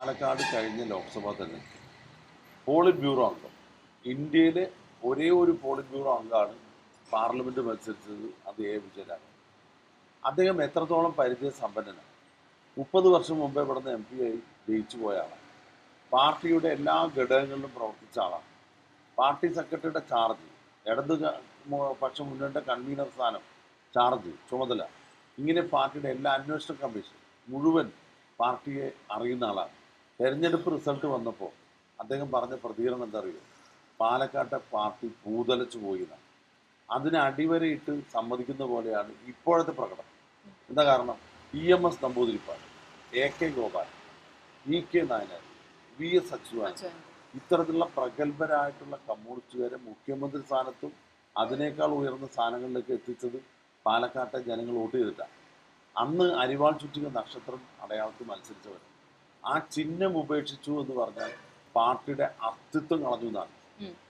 പാലക്കാട് കഴിഞ്ഞ ലോക്സഭാ തെരഞ്ഞെടുപ്പ് polit bureau അംഗം. ഇന്ത്യയിലെ ഒരേ ഒരു പോളിറ്റ് ബ്യൂറോ അംഗമാണ് പാർലമെന്റ് മത്സരിച്ചത് അത് എ. വിജയനാണ്. അദ്ദേഹം എത്രത്തോളം പരിചയ സമ്പന്നനാണ് മുപ്പത് വർഷം മുമ്പേ ഇവിടുന്ന് എം പി ആയി ജയിച്ചു പോയ ആളാണ്. പാർട്ടിയുടെ എല്ലാ ഘടകങ്ങളിലും പ്രവർത്തിച്ച ആളാണ്. പാർട്ടി സെക്രട്ടറിയുടെ ചാർജ് ഇടത് പക്ഷം മുന്നണിയുടെ കൺവീനർ സ്ഥാനം ചാർജ് ചുമതല. ഇങ്ങനെ പാർട്ടിയുടെ എല്ലാ അന്വേഷണ കമ്മീഷൻ മുഴുവൻ പാർട്ടിയെ അറിയുന്ന ആളാണ്. തെരഞ്ഞെടുപ്പ് റിസൾട്ട് വന്നപ്പോൾ അദ്ദേഹം പറഞ്ഞ പ്രതികരണം എന്താ അറിയോ പാലക്കാട്ടെ പാർട്ടി പൂതലച്ചു പോയി അതിനെ അതിന് അടിവരയിട്ട് സമ്മതിക്കുന്ന പോലെയാണ് ഇപ്പോഴത്തെ പ്രകടനം. എന്താ കാരണം? E M S Namboodiripad A K Gopal E K Nayanar V S Achuthanandan ഇത്തരത്തിലുള്ള പ്രഗത്ഭരായിട്ടുള്ള കമ്മ്യൂണിസ്റ്റുകാരെ മുഖ്യമന്ത്രി സ്ഥാനത്തും അതിനേക്കാൾ ഉയർന്ന സ്ഥാനങ്ങളിലേക്ക് എത്തിച്ചത് പാലക്കാട്ടെ ജനങ്ങൾ വോട്ട് ചെയ്തിട്ടാണ് അന്ന് അരിവാൾ ചുറ്റിക നക്ഷത്രം അടയാളത്തിൽ മത്സരിച്ചവർ ആ ചിഹ്നം ഉപേക്ഷിച്ചു എന്ന് പറഞ്ഞാൽ പാർട്ടിയുടെ അസ്തിത്വം കളഞ്ഞു എന്നാണ്.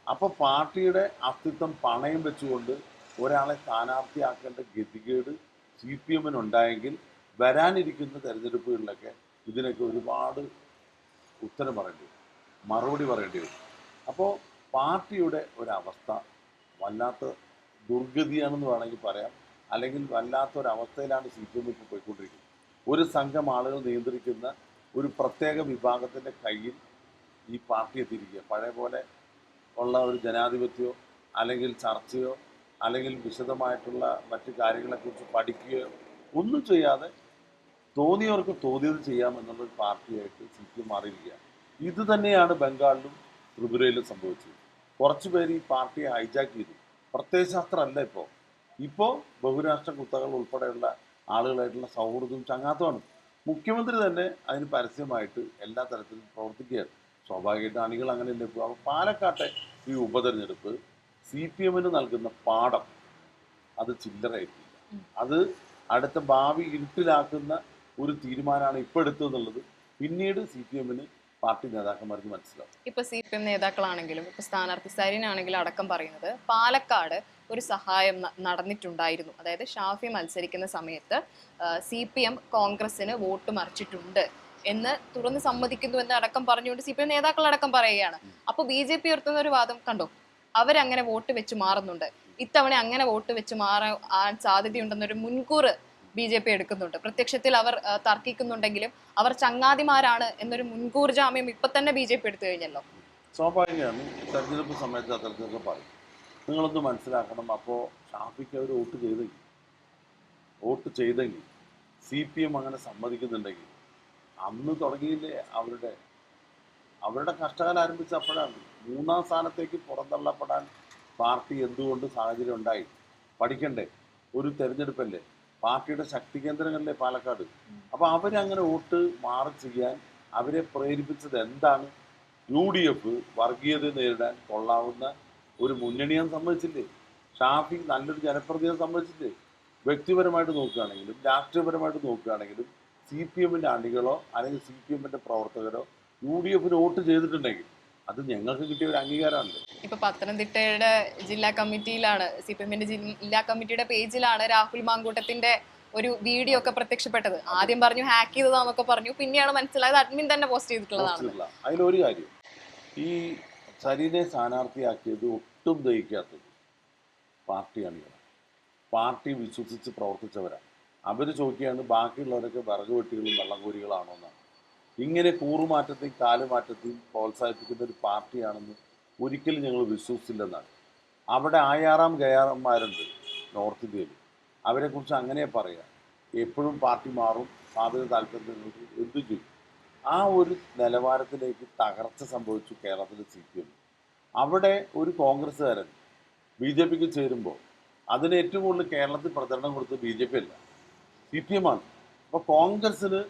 അപ്പൊ പാർട്ടിയുടെ അസ്തിത്വം പണയം വെച്ചുകൊണ്ട് ഒരാളെ സ്ഥാനാർത്ഥിയാക്കേണ്ട ഗതികേട് സി പി എമ്മിന് ഉണ്ടായെങ്കിൽ വരാനിരിക്കുന്ന തെരഞ്ഞെടുപ്പുകളിലൊക്കെ ഇതിനൊക്കെ ഒരുപാട് ഉത്തരം പറയേണ്ടി വരും. മറുപടി പറയേണ്ടി വരും. അപ്പോൾ പാർട്ടിയുടെ ഒരവസ്ഥ വല്ലാത്ത ദുർഗതിയാണെന്ന് വേണമെങ്കിൽ പറയാം. അല്ലെങ്കിൽ വല്ലാത്ത ഒരവസ്ഥയിലാണ് സി പി എം ഇപ്പോൾ പോയിക്കൊണ്ടിരിക്കുന്നത്. ഒരു സംഘം ആളുകൾ നിയന്ത്രിക്കുന്ന ഒരു പ്രത്യേക വിഭാഗത്തിന്റെ കയ്യിൽ ഈ പാർട്ടി എത്തിയിരിക്കുക പഴയ പോലെ ഉള്ള ഒരു ജനാധിപത്യമോ അല്ലെങ്കിൽ ചർച്ചയോ അല്ലെങ്കിൽ വിശദമായിട്ടുള്ള മറ്റു കാര്യങ്ങളെക്കുറിച്ച് പഠിക്കുകയോ ഒന്നും ചെയ്യാതെ തോന്നിയവർക്ക് തോന്നിയത് ചെയ്യാമെന്നുള്ളൊരു പാർട്ടിയായിട്ട് സി പി എം മാറിയിരിക്കുകയാണ്. ഇത് തന്നെയാണ് ബംഗാളിലും ത്രിപുരയിലും സംഭവിച്ചത്. കുറച്ചു പേര് ഈ പാർട്ടിയെ ഹൈജാക്ക് ചെയ്തു. പ്രത്യയശാസ്ത്രമല്ല ഇപ്പോൾ. ഇപ്പോൾ ബഹുരാഷ്ട്ര കുത്തകൾ ഉൾപ്പെടെയുള്ള ആളുകളായിട്ടുള്ള സൗഹൃദവും ചങ്ങാത്തമാണ്. മുഖ്യമന്ത്രി തന്നെ അതിന് പരസ്യമായിട്ട് എല്ലാ തരത്തിലും പ്രവർത്തിക്കുകയാണ്. സ്വാഭാവികമായിട്ട് അണികൾ അങ്ങനെയല്ലേ ലഭിക്കും അപ്പോൾ പാലക്കാട്ടെ ഈ ഉപതെരഞ്ഞെടുപ്പ് സി പി എമ്മിന് നൽകുന്ന പാഠം അത് ചില്ലറായിട്ടില്ല അത് അടുത്ത ഭാവി ഇരുട്ടിലാക്കുന്ന ഒരു തീരുമാനമാണ് ഇപ്പോൾ എടുത്തതെന്നുള്ളത് പിന്നീട് സി പി എമ്മിന് പാർട്ടി നേതാക്കന്മാർക്ക് മനസ്സിലാവും. ഇപ്പൊ സി പി എം നേതാക്കളാണെങ്കിലും ഇപ്പൊ സ്ഥാനാർത്ഥി സരിനാണെങ്കിലും അടക്കം പറയുന്നത് പാലക്കാട് ഒരു സഹായം നടന്നിട്ടുണ്ടായിരുന്നു. അതായത് ഷാഫി മത്സരിക്കുന്ന സമയത്ത് സി പി എം കോൺഗ്രസിന് വോട്ട് മറിച്ചിട്ടുണ്ട് എന്ന് തുറന്ന് സമ്മതിക്കുന്നു എന്ന് അടക്കം പറഞ്ഞുകൊണ്ട് സി പി എം നേതാക്കൾ അടക്കം പറയുകയാണ്. അപ്പൊ ബി ജെ പി ഉയർത്തുന്ന ഒരു വാദം കണ്ടോ? അവരങ്ങനെ വോട്ട് വെച്ച് മാറുന്നുണ്ട്. ഇത്തവണ അങ്ങനെ വോട്ട് വെച്ച് മാറാൻ സാധ്യതയുണ്ടെന്നൊരു മുൻകൂർ ബി ജെ പി എടുക്കുന്നുണ്ട്. പ്രത്യക്ഷത്തിൽ അവർ തർക്കിക്കുന്നുണ്ടെങ്കിലും അവർ ചങ്ങാതിമാരാണ് എന്നൊരു മുൻകൂർ ജാമ്യം ഇപ്പൊ തന്നെ ബി ജെ പി എടുത്തു കഴിഞ്ഞല്ലോ. സ്വാഭാവികമാണ്. തെരഞ്ഞെടുപ്പ് സമയത്ത് അത്തരത്തിലൊക്കെ പറയും. നിങ്ങളൊന്ന് മനസ്സിലാക്കണം അപ്പോൾ ഷാഫിക്ക് അവർ വോട്ട് ചെയ്തെങ്കിൽ വോട്ട് ചെയ്തെങ്കിൽ സി പി എം അങ്ങനെ സമ്മതിക്കുന്നുണ്ടെങ്കിൽ അന്ന് തുടങ്ങിയില്ലേ അവരുടെ അവരുടെ കഷ്ടകാലം ആരംഭിച്ചപ്പോഴാണ് മൂന്നാം സ്ഥാനത്തേക്ക് പുറന്തള്ളപ്പെടാൻ പാർട്ടി എന്തുകൊണ്ട് സാഹചര്യം ഉണ്ടായി? പഠിക്കണ്ടേ? ഒരു തെരഞ്ഞെടുപ്പല്ലേ? പാർട്ടിയുടെ ശക്തി കേന്ദ്രങ്ങളിലെ പാലക്കാട്? അപ്പോൾ അവരങ്ങനെ വോട്ട് മാറി ചെയ്യാൻ അവരെ പ്രേരിപ്പിച്ചത് എന്താണ്? യു ഡി എഫ് വർഗീയത നേരിടാൻ കൊള്ളാവുന്ന ഒരു മുന്നണിയാൻ സമ്മതിച്ചില്ലേ? ഷാഫി നല്ലൊരു ജനപ്രതിനിധിയെ സമ്മതിച്ചില്ലേ? വ്യക്തിപരമായിട്ട് നോക്കുകയാണെങ്കിലും രാഷ്ട്രീയപരമായിട്ട് നോക്കുകയാണെങ്കിലും സി പി എമ്മിന്റെ അണികളോ അല്ലെങ്കിൽ സി പി എമ്മിന്റെ പ്രവർത്തകരോ യു ഡി എഫിന് വോട്ട് ചെയ്തിട്ടുണ്ടെങ്കിൽ അത് ഞങ്ങൾക്ക് കിട്ടിയ ഒരു അംഗീകാരമാണ്. ഇപ്പൊ പത്തനംതിട്ടയുടെ ജില്ലാ കമ്മിറ്റിയിലാണ് സി പി എമ്മിന്റെ ജില്ലാ കമ്മിറ്റിയുടെ പേജിലാണ് രാഹുൽ മാങ്കൂട്ടത്തിന്റെ ഒരു വീഡിയോ ഒക്കെ പ്രത്യക്ഷപ്പെട്ടത്. ആദ്യം പറഞ്ഞു ഹാക്ക് ചെയ്തതാന്നൊക്കെ പറഞ്ഞു. പിന്നെയാണ് മനസ്സിലായത് അഡ്മിൻ തന്നെ പോസ്റ്റ് ചെയ്തിട്ടുള്ളതാണ്. അതിലൊരു കാര്യം ഈ സരീനെ സ്ഥാനാർത്ഥിയാക്കിയത് ഒട്ടും ദഹിക്കാത്തത് പാർട്ടി അണികളാണ് പാർട്ടി വിശ്വസിച്ച് പ്രവർത്തിച്ചവരാണ്. അവർ ചോദിക്കുകയാണ് ബാക്കിയുള്ളവരൊക്കെ വിറക് വെട്ടികളും വെള്ളംകോരികളാണോ എന്നാണ്. ഇങ്ങനെ കൂറുമാറ്റത്തെയും കാലുമാറ്റത്തെയും പ്രോത്സാഹിപ്പിക്കുന്ന ഒരു പാർട്ടിയാണെന്ന് ഒരിക്കലും ഞങ്ങൾ വിശ്വസിച്ചില്ലെന്നാണ്. അവിടെ ആയാറാം ഗയാറന്മാരുണ്ട് നോർത്ത് ഇന്ത്യയിൽ. അവരെക്കുറിച്ച് അങ്ങനെ പറയാം എപ്പോഴും പാർട്ടി മാറും സാധ്യത താല്പര്യങ്ങൾക്ക് എന്തു ചെയ്യും. ആ ഒരു നിലവാരത്തിലേക്ക് തകർച്ച സംഭവിച്ചു കേരളത്തിലെ സി പി എം. അവിടെ ഒരു കോൺഗ്രസ്സുകാരൻ ബി ജെ പിക്ക് ചേരുമ്പോൾ അതിന് ഏറ്റവും കൂടുതൽ കേരളത്തിൽ പ്രചരണം കൊടുത്തത് ബി ജെ പി അല്ല സി പി എം ആണ്. അപ്പോൾ കോൺഗ്രസ്സിന്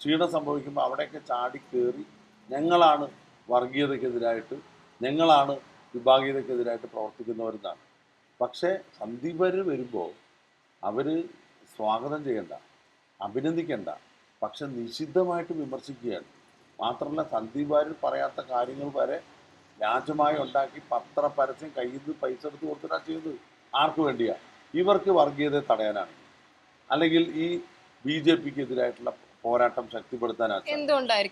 ക്ഷീണം സംഭവിക്കുമ്പോൾ അവിടെയൊക്കെ ചാടി കയറി ഞങ്ങളാണ് വർഗീയതയ്ക്കെതിരായിട്ട് ഞങ്ങളാണ് വിഭാഗീയതയ്ക്കെതിരായിട്ട് പ്രവർത്തിക്കുന്നവരെന്നാണ്. പക്ഷേ സന്ദീപർ വരുമ്പോൾ അവർ സ്വാഗതം ചെയ്യണ്ട അഭിനന്ദിക്കണ്ട പക്ഷെ നിഷിദ്ധമായിട്ട് വിമർശിക്കുകയാണ്. മാത്രമല്ല സന്ദീപ് വാര്യർ പറയാത്ത കാര്യങ്ങൾ വരെ വ്യാജമായി ഉണ്ടാക്കി പത്ര പരസ്യം കയ്യിൽ നിന്ന് പൈസ എടുത്ത് കൊടുത്തിട്ടാ ചെയ്യുന്നത് ആർക്ക് വേണ്ടിയാ? ഇവർക്ക് വർഗീയതയെ തടയാനാണ്. അല്ലെങ്കിൽ ഈ ബി ജെ പിക്ക് എതിരായിട്ടുള്ള പോരാട്ടം ശക്തിപ്പെടുത്താനാണ് എന്തുകൊണ്ടായിരിക്കും?